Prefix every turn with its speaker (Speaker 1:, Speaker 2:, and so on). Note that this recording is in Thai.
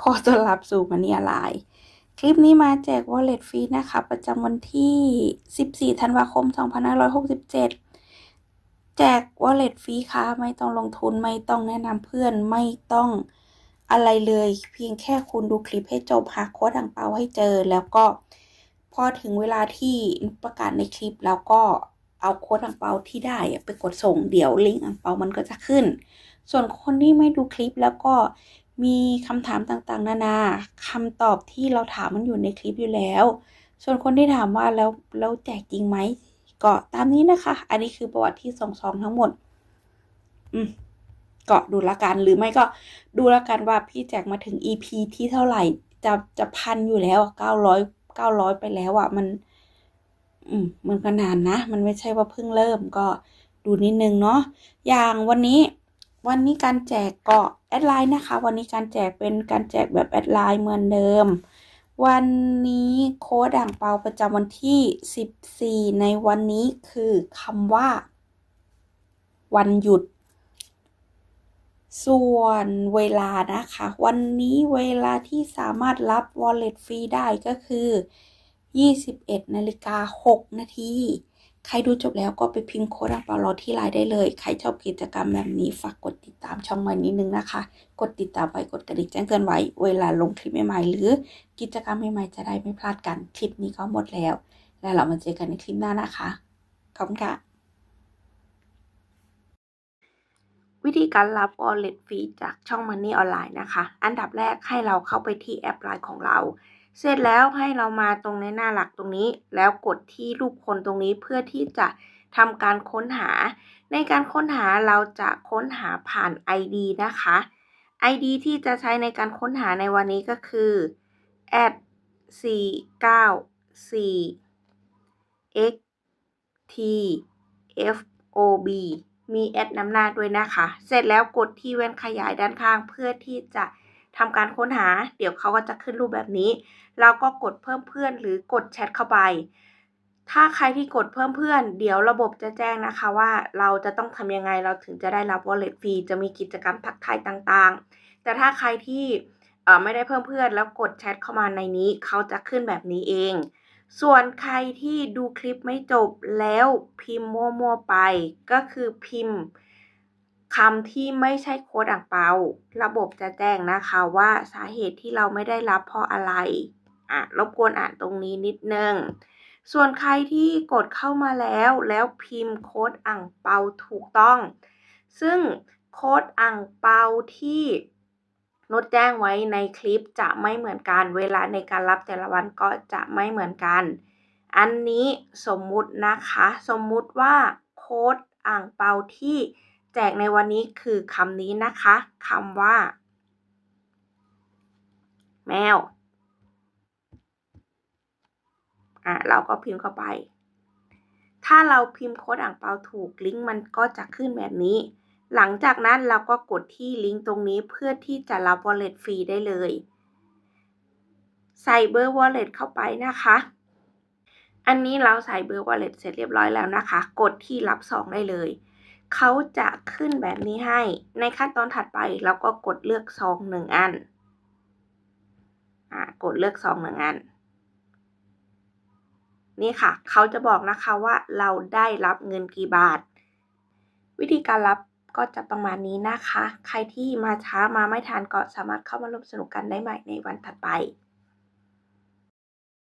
Speaker 1: ขอต้อนรับสู่มันนี่อะไรคลิปนี้มาแจก wallet ฟรีนะคะ ประจำวันที่ 14 ธันวาคม 2567 แจก wallet ฟรีค่ะไม่ต้องลงทุนไม่ต้องแนะนำเพื่อนไม่ต้องอะไรเลย เพียงแค่คุณดูคลิปให้จบหาโค้ดอ่างเปาให้เจอ แล้วก็พอถึงเวลาที่ประกาศในคลิปแล้วก็เอาโค้ดอ่างเปาที่ได้ไปกดส่งเดี๋ยวลิงก์อ่างเปามันก็จะขึ้น ส่วนคนที่ไม่ดูคลิปแล้วก็ มีคำถามต่างๆ นานาคำตอบที่เราถามมันอยู่ในคลิปอยู่แล้ว ส่วนคนที่ถามว่าแล้วแล้วแจกจริงไหมก็ตามนี้นะคะ อันนี้คือประวัติที่สองสองทั้งหมด อืมก็ดูละกันหรือไม่ก็ดูละกันว่าพี่แจกมาถึง EP ที่เท่าไหร่ จะจะพันอยู่แล้วเก้าร้อยเก้าร้อยไปแล้วอะ่ะมัน อืมมันก็นานนะ มันไม่ใช่ว่าเพิ่งเริ่มก็ดูนิดนึงเนาะอย่างวันนี้ วันนี้การแจกก็แอดไลน์นะคะ วันนี้การแจกเป็นการแจกแบบแอดไลน์เหมือนเดิม วันนี้โค้ดอ่างเปาประจำวันที่ 14 ในวันนี้คือคำว่า วันหยุด ส่วนเวลานะคะ วันนี้เวลาที่สามารถรับ wallet ฟรีได้ก็คือ 21นาฬิกา6นาที ใครดูจบแล้วก็ไปพิมพ์โค้ดอ่าเปารอที่ไลน์ได้เลย ใครชอบกิจกรรมแบบนี้ฝากกดติดตามช่องใหม่นิดนึงนะคะ กดติดตามไว้กดกระดิ่งแจ้งเตือนไว้ เวลาลงคลิปใหม่ๆ หรือกิจกรรมใหม่ๆจะได้ไม่พลาดกัน คลิปนี้ก็หมดแล้ว แล้วเรามาเจอกันในคลิปหน้านะคะ ขอบคุณค่ะ วิธีการรับ wallet ฟรีจากช่อง Money ออนไลน์นะคะ อันดับแรกให้เราเข้าไปที่แอปไลน์ของเรา เสร็จแล้วให้เรามาตรงในหน้าหลักตรงนี้ แล้วกดที่รูปคนตรงนี้เพื่อที่จะทำการค้นหา ในการค้นหาเราจะค้นหาผ่าน ID นะคะ ID ที่จะใช้ในการค้นหาในวันนี้ก็คือ at 494 x t f o b มีแอดนำหน้าด้วยนะคะ เสร็จแล้วกดที่แว่นขยายด้านข้างเพื่อที่จะ ทำการค้นหา เดี๋ยวเขาก็จะขึ้นรูปแบบนี้ เราก็กดเพิ่มเพื่อนหรือกดแชทเข้าไป ถ้าใครที่กดเพิ่มเพื่อน เดี๋ยวระบบจะแจ้งนะคะว่าเราจะต้องทำยังไงเราถึงจะได้รับ wallet ฟรีจะมีกิจกรรมทักทายต่างๆ แต่ถ้าใครที่ไม่ได้เพิ่มเพื่อนแล้วกดแชทเข้ามาในนี้ เขาจะขึ้นแบบนี้เอง ส่วนใครที่ดูคลิปไม่จบแล้วพิมพ์มั่วๆไป ก็คือพิมพ์ คำที่ไม่ใช่โค้ดอ่างเปา ระบบจะแจ้งนะคะว่าสาเหตุที่เราไม่ได้รับเพราะอะไรอะรบกวนอ่านตรงนี้นิดนึง ส่วนใครที่กดเข้ามาแล้วแล้วพิมพ์โค้ดอ่างเปาถูกต้อง ซึ่งโค้ดอ่างเปาที่นดแจ้งไว้ในคลิปจะไม่เหมือนกัน เวลาในการรับแต่ละวันก็จะไม่เหมือนกัน อันนี้สมมุตินะคะ สมมุติว่าโค้ดอ่างเปาที่ แจกในวันนี้คือคำนี้นะคะคำว่า แมวอะเราก็พิมพ์เข้าไป ถ้าเราพิมพ์โค้ดอ่างเปาถูกลิงก์มันก็จะขึ้นแบบนี้ หลังจากนั้นเราก็กดที่ลิงก์ตรงนี้เพื่อที่จะรับ wallet ฟรีได้เลย ใส่เบอร์ wallet เข้าไปนะคะ อันนี้เราใส่เบอร์ wallet เสร็จเรียบร้อยแล้วนะคะ กดที่รับซองได้เลย เขาจะขึ้นแบบนี้ให้ ในขั้นตอนถัดไปเราก็กดเลือกซองหนึ่งอัน อ่ากดเลือกซองหนึ่งอัน นี่ค่ะ เขาจะบอกนะคะว่าเราได้รับเงินกี่บาท วิธีการรับก็จะประมาณนี้นะคะ ใครที่มาช้ามาไม่ทันก็สามารถเข้ามาร่วมสนุกกันได้ใหม่ในวันถัดไป